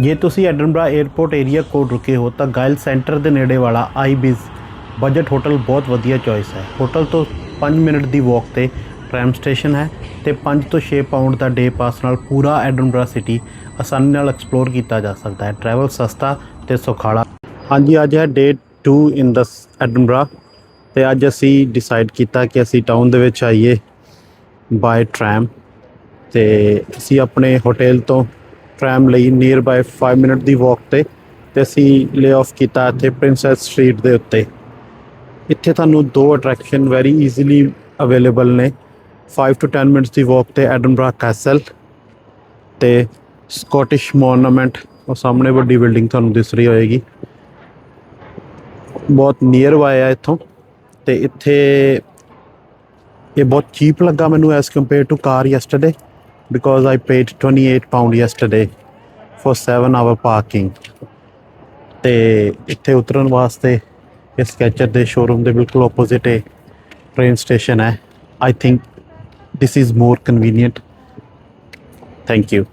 ਜੇ ਤੁਸੀਂ ਐਡਨਬਰਾ airport area ਕੋਲ ਰੁਕੇ ਹੋ ਤਾਂ ਗਾਇਲ ਸੈਂਟਰ ਦੇ ਨੇੜੇ ਵਾਲਾ ਆਈਬਿਜ਼ ਬਜਟ ਹੋਟਲ ਬਹੁਤ ਵਧੀਆ ਚੋਇਸ ਹੈ। ਹੋਟਲ ਤੋਂ 5 ਮਿੰਟ ਦੀ ਵਾਕ ਤੇ ਟ੍ਰੈਮ ਸਟੇਸ਼ਨ ਹੈ ਤੇ 5 ਤੋਂ 6 ਪਾਉਂਡ ਦਾ ਡੇ ਪਾਸ ਨਾਲ ਪੂਰਾ ਐਡਨਬਰਾ ਸਿਟੀ ਆਸਾਨੀ ਨਾਲ ਐਕਸਪਲੋਰ ਕੀਤਾ ਜਾ ਸਕਦਾ ਹੈ। ਟਰੈਵਲ ਸਸਤਾ ਤੇ ਸੁਖਾਲਾ। ਹਾਂਜੀ, ਅੱਜ ਹੈ ਡੇ 2 ਇਨ ਦਾ ਐਡਨਬਰਾ ਤੇ ਅੱਜ ਅਸੀਂ ਡਿਸਾਈਡ ਕੀਤਾ ਕਿ ਅਸੀਂ ਟਾਊਨ ਦੇ ਵਿੱਚ ਆਈਏ ਬਾਏ ਟ੍ਰੈਮ ਤੇ ਅਸੀਂ ਆਪਣੇ ਹੋਟਲ ਤੋਂ ਟ੍ਰੈਮ ਲਈ ਨੀਅਰ ਬਾਏ 5 ਮਿੰਟ ਦੀ ਵਾਕ ਤੇ ਤੇ ਅਸੀਂ ਲੇ ਆਫ ਕੀਤਾ ਇੱਥੇ ਪ੍ਰਿੰਸੈਸ ਸਟਰੀਟ ਦੇ ਉੱਤੇ। ਇੱਥੇ ਤੁਹਾਨੂੰ ਦੋ ਅਟਰੈਕਸ਼ਨ ਵੈਰੀ ਈਜ਼ੀਲੀ ਅਵੇਲੇਬਲ ਨੇ। 5 ਟੂ 10 ਮਿੰਟਸ ਦੀ ਵਾਕ ਤੇ ਐਡਨਬਰਾ ਕੈਸਲ ਤੇ ਸਕਾਟਿਸ਼ ਮੋਨੂਮੈਂਟ ਉਹ ਸਾਹਮਣੇ ਵੱਡੀ ਬਿਲਡਿੰਗ ਤੁਹਾਨੂੰ ਦਿਸ ਰਹੀ ਹੋਏਗੀ। ਬਹੁਤ ਨੀਅਰ ਬਾਏ ਆ ਇੱਥੋਂ ਤੇ ਇੱਥੇ ਇਹ ਬਹੁਤ ਚੀਪ ਲੱਗਾ ਮੈਨੂੰ as compare to car yesterday because I paid 28 pound yesterday for 7 hour parking ਤੇ ਇੱਥੇ ਉਤਰਨ ਵਾਸਤੇ ਇਸ ਸਕੈਚਰ ਦੇ ਸ਼ੋਰੂਮ ਦੇ ਬਿਲਕੁਲ ਆਪੋਜ਼ਿਟ ਹੈ ਟ੍ਰੇਨ ਸਟੇਸ਼ਨ ਹੈ। I think this is more convenient thank you